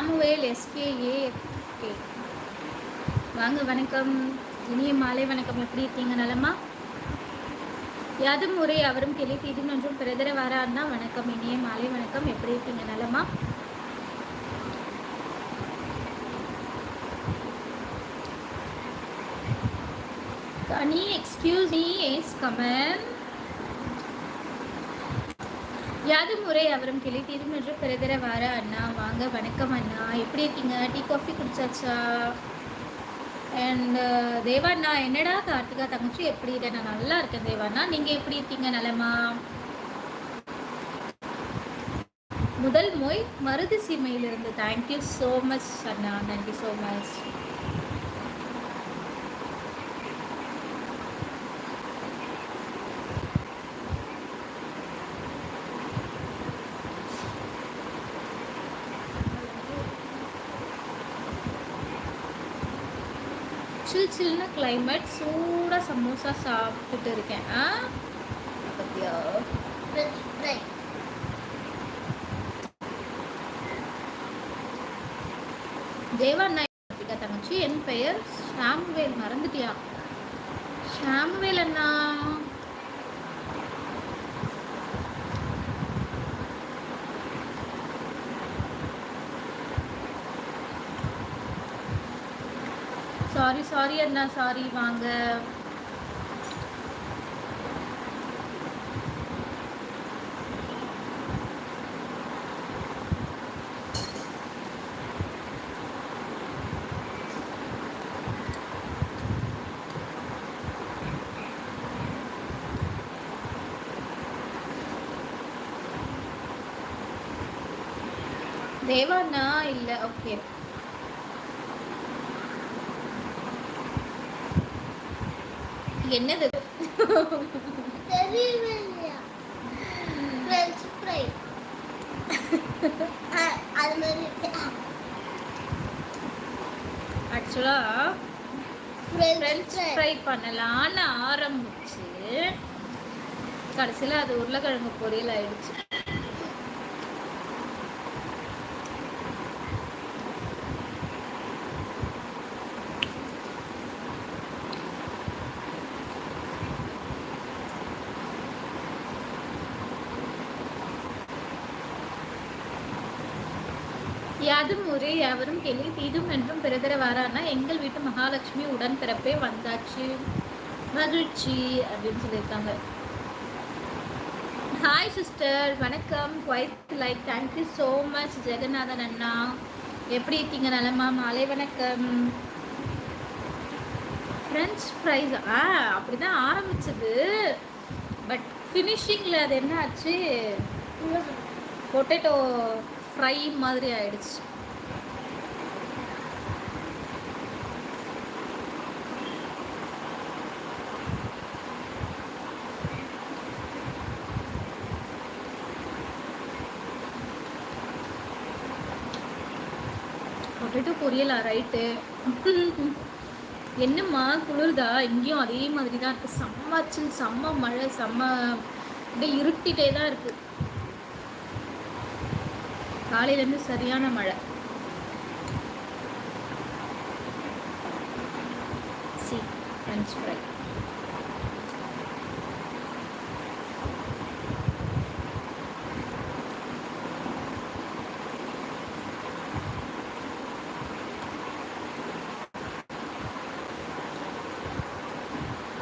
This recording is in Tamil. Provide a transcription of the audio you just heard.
சாமுவேல் எஸ்கேஏஎஃப்கே வாங்க வணக்கம். இனிய மாலை வணக்கம். எப்படி இருக்கீங்க நலமா? யாதும் முறை அவரும் கிளி தீதும் என்றும் பிறதர வாரான்னா வணக்கம் இனிய மாலை வணக்கம். எப்படி இருக்கீங்க நலமா? கனி எக்ஸ்கியூஸ் மீ எஸ் கமன் யாது முறை அவரும் கிளி தீரும் என்று பிறதர வார அண்ணா வாங்க வணக்கம் அண்ணா. எப்படி இருக்கீங்க? டீ காஃபி குடிச்சாச்சா? அண்ட் uh, தேவாண்ணா என்னடா கார்த்திகா தங்கச்சி? எப்படி இருக்கேன் நான் நல்லா இருக்கேன் தேவாண்ணா நீங்கள் எப்படி இருக்கீங்க நலமா? முதல் மொய் மருது சீமையிலிருந்து. Thank you so much Anna. Thank you so much chill சில்னு climate சூடாக சமோசா சாப்பிட்டுட்டு இருக்கேன். ஆ? பத்தியா தேவா நாயகா தங்கச்சி என் பெயர் ஷாம்வேல். மறந்துட்டியா? ஷாம்வேல் அண்ணா. சாரி சாரி அண்ணா சாரி வாங்க. தேவாண்ணா இல்லை ஓகே என்னது? ஆக்சுவலாக ஃப்ரெஞ்ச் ஃப்ரெஞ்ச் ஃப்ரை ஃப்ரை பண்ணலான்னு ஆரம்பிச்சு கடைசியில் அது உருளைக்கிழங்கு பொரியல் ஆயிடுச்சு. யாதும் ஊரே யாவரும் கேள்வி தீதும் என்றும் பிறதர வாரானா எங்கள் வீட்டு மகாலட்சுமி உடன் பிறப்பே வந்தாச்சு. மகிழ்ச்சி அப்படின்னு சொல்லியிருக்காங்க. ஹாய் சிஸ்டர் வணக்கம். Kuwait like thank you so much Jeganathan அண்ணா. எப்படி இருக்கீங்க நலமா? மாலை வணக்கம். ஃப்ரெஞ்ச் ஃப்ரைஸ் ஆ அப்படி தான் ஆரம்பிச்சது. பட் ஃபினிஷிங்கில் அது என்ன ஆச்சு பொட்டேட்டோ ஃப்ரை மாதிரி ஆயிடுச்சு. பொட்டேட்டோ பொரியலா ரைட்டு என்னம்மா குளிர்தா? இங்கேயும் அதே மாதிரி தான் இருக்குது செம்ம செம்ம மழை செம்ம அப்படியே இருட்டிட்டே தான் இருக்குது காலையிலேருந்து சரியான மழை. C French fry